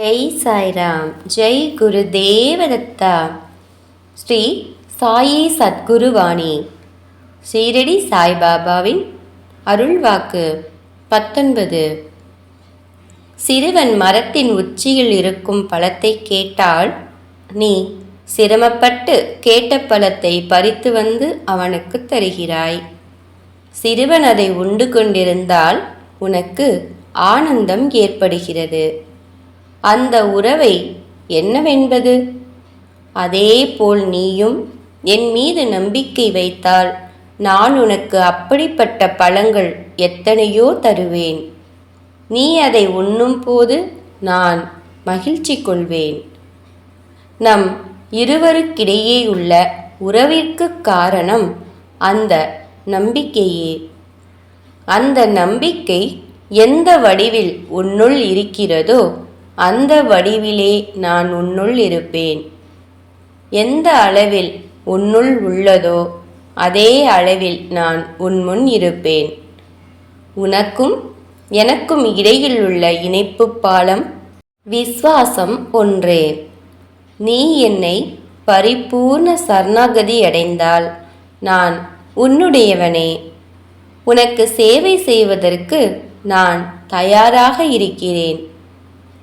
ஜெய் சாய்ராம் ஜெய் குரு தேவதத்தா. ஸ்ரீ சாயி சத்குருவாணி. ஸ்ரீரடி சாய்பாபாவின் அருள்வாக்கு பத்தொன்பது. சிறுவன் மரத்தின் உச்சியில் இருக்கும் பழத்தை கேட்டால் நீ சிரமப்பட்டு கேட்ட பழத்தை பறித்து வந்து அவனுக்கு தருகிறாய். சிறுவன் அதை உண்டு கொண்டிருந்தால் உனக்கு ஆனந்தம் ஏற்படுகிறது. அந்த உறவை என்னவென்பது? அதேபோல் நீயும் என் மீது நம்பிக்கை வைத்தால் நான் உனக்கு அப்படிப்பட்ட பழங்கள் எத்தனையோ தருவேன். நீ அதை உண்ணும் போது நான் மகிழ்ச்சி கொள்வேன். நம் இருவருக்கிடையே உள்ள உறவிற்கு காரணம் அந்த நம்பிக்கையே. அந்த நம்பிக்கை எந்த வடிவில் உன்னுள் இருக்கிறதோ அந்த வடிவிலே நான் உன்னுள் இருப்பேன். எந்த அளவில் உன்னுள் உள்ளதோ அதே அளவில் நான் உன் முன் இருப்பேன். உனக்கும் எனக்கும் இடையில் உள்ள இணைப்பு பாலம் விஸ்வாசம் ஒன்றே. நீ என்னை பரிபூர்ண சரணாகதி அடைந்தால் நான் உன்னுடையவனே. உனக்கு சேவை செய்வதற்கு நான் தயாராக இருக்கிறேன்.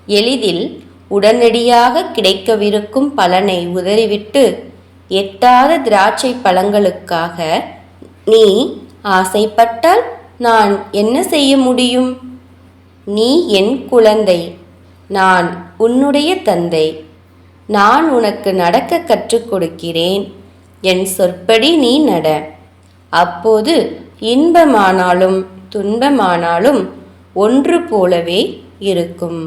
எளிதில் உடனடியாக கிடைக்கவிருக்கும் பலனை உதறிவிட்டு எட்டாத திராட்சை பழங்களுக்காக நீ ஆசைப்பட்டால் நான் என்ன செய்ய முடியும்? நீ என் குழந்தை நான் உன்னுடைய தந்தை நான் உனக்கு நடக்க கற்றுக் கொடுக்கிறேன் என் சொற்படி நீ நட. அப்போது இன்பமானாலும் துன்பமானாலும் ஒன்று போலவே இருக்கும்.